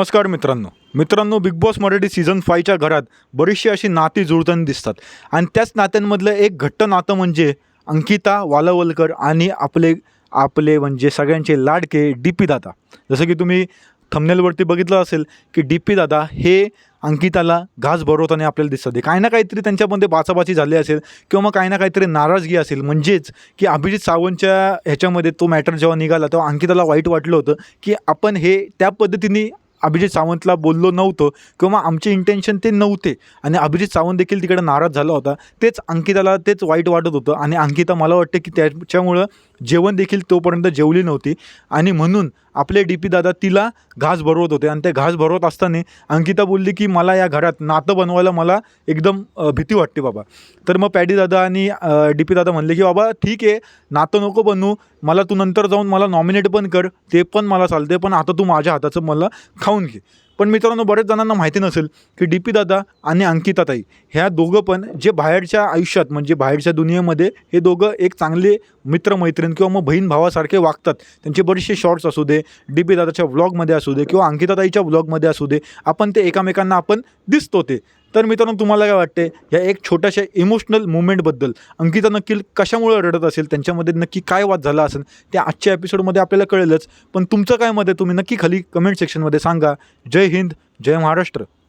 नमस्कार मित्रांनो. मित्रांनो बिग बॉस मराठी सीझन फायच्या घरात बरीचशी अशी नाती जुळताना दिसतात. आणि त्याच नात्यांमधलं एक घट्ट नातं म्हणजे अंकिता वालवलकर आणि आपले आपले म्हणजे सगळ्यांचे लाडके डी पी दादा. जसं की तुम्ही थंबनेलवरती बघितलं असेल की डी पी दादा हे अंकिताला घास भरवताना आपल्याला दिसतात. काही ना काहीतरी त्यांच्यामध्ये बाचाबाची झाली असेल किंवा मग काही ना काहीतरी नाराजगी असेल. म्हणजेच की अभिजित सावंतच्या ह्याच्यामध्ये तो मॅटर जेव्हा निघाला तेव्हा अंकिताला वाईट वाटलं होतं की आपण हे त्या पद्धतीने अभिजित सावंतला बोललो नव्हतं किंवा आमचे इंटेन्शन ते नव्हते. आणि अभिजित सावंत देखील तिकडे नाराज झाला होता. तेच अंकिताला तेच वाईट वाटत होतं. आणि अंकिता मला वाटतं की त्याच्यामुळं जेवण देखील तोपर्यंत जेवली नव्हती. आणि म्हणून आपले डी पी दादा तिला घास भरवत होते. आणि ते घास भरवत असताना अंकिता बोलली की मला या घरात नातं बनवायला मला एकदम भीती वाटते बाबा. तर मग पॅडी दादा आणि डी पी दादा म्हणले की बाबा ठीक आहे नातं नको बनवू मला तू नंतर जाऊन मला नॉमिनेट पण कर. ते पण मला चालते. पण आता तू माझ्या हाताचं मला खाऊन घे. पण मित्रांनो बरेच जणांना माहिती नसेल की डी पी दादा आणि अंकिताताई ह्या दोघं पण जे बाहेरच्या आयुष्यात म्हणजे बाहेरच्या दुनियेमध्ये हे दोघं एक चांगले मित्रमैत्रीण किंवा मग बहीण भावासारखे वागतात. त्यांचे बरेचसे शॉर्ट्स असू दे डी पी दादाच्या व्लॉगमध्ये असू दे किंवा अंकिताताईच्या व्लॉगमध्ये असू दे आपण ते एकामेकांना आपण दिसतो ते. तर मित्रांनो तुम्हाला काय वाटते या एक छोट्याशा इमोशनल मुवमेंटबद्दल अंकिता नक्की कशामुळे रडत असेल? त्यांच्यामध्ये नक्की काय वाद झाला असेल? ते आजच्या एपिसोडमध्ये आपल्याला कळेलच. पण तुमचं काय मत आहे? तुम्ही नक्की खाली कमेंट सेक्शनमध्ये सांगा. जय हिंद जय महाराष्ट्र.